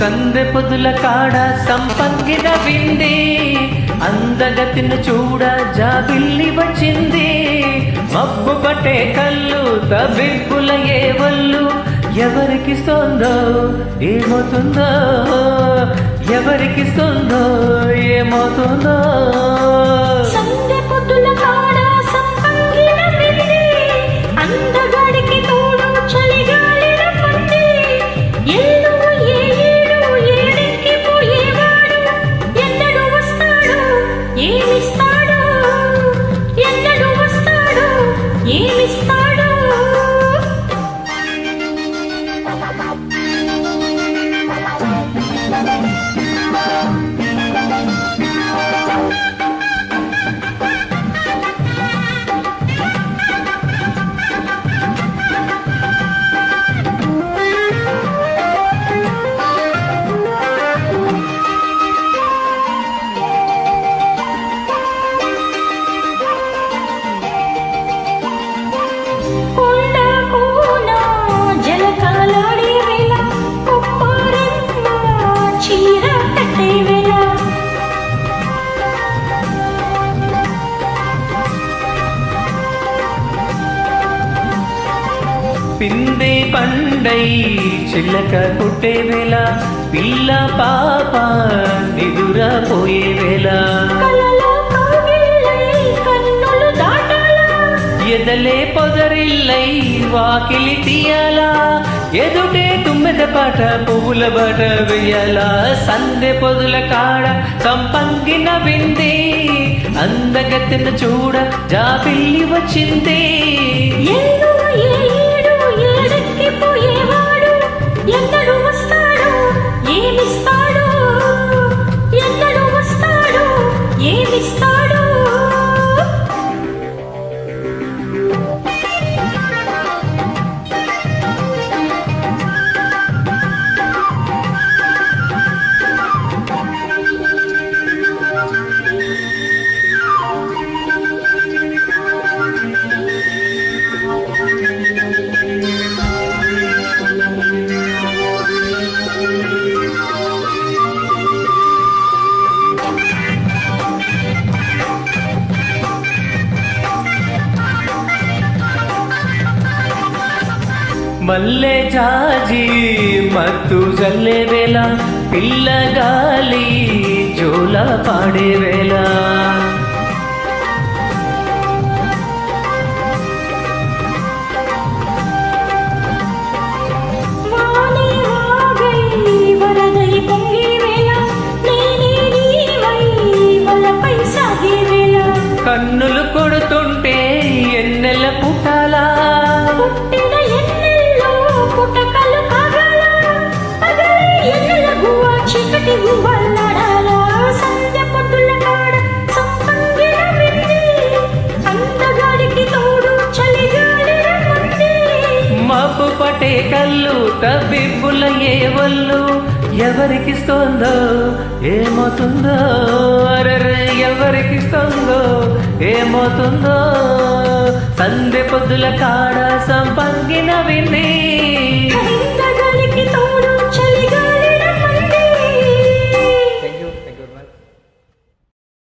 సందె పొదుల కాడ సంపంగిన వింది. అందగతిని చూడ జాబిల్లి వచ్చింది. మబ్బు పట్టే కళ్ళు తబిబ్బుల ఏ వల్లు ఎవరికి సొందో ఏమవుతుందో? ఎవరికి సొందో ఏమవుతుందో? కొండ పిందే పండై చిల్లక పుట్టే వేళ పిల్ల పాప నిదురా పోయే వేళ. ఎదలే పొదరిల్లై వాకిలి తీయాలా ఎదుటే తుమ్మెద పాట పువ్వుల బాట వెయ్యాలా సందె పొదుల కాడ సంపంగిన వింది అందగతిన చూడ జాబిల్లి వచ్చింది. It's మల్లె జాజి మత్తు జల్లే వేళ పిల్లగాలి జోల పాడే వేళ. వానే వాగై వరదై పొంగే వేళ నేనే నీవై వలపై సాగే వేళ. కన్నులు కొడుతుంటే ఎన్నెల పుట్టాలా? పుట్టిన పుటకలు కాగాల పగలే ఎన్నెల గువ్వ చీకటి సంధ్య పొద్దుల కాడ సంపంగిన వింది అందగాడికి తోడు పటే కళ్ళు తబ్బిబ్బుల ఏ వల్లు ఎవరికిస్తోందో ఏమవుతుందో? అరరే ఎవరికిస్తోందో ఏమవుతుందో? సందె పొద్దుల కాడ సంపంగిన విని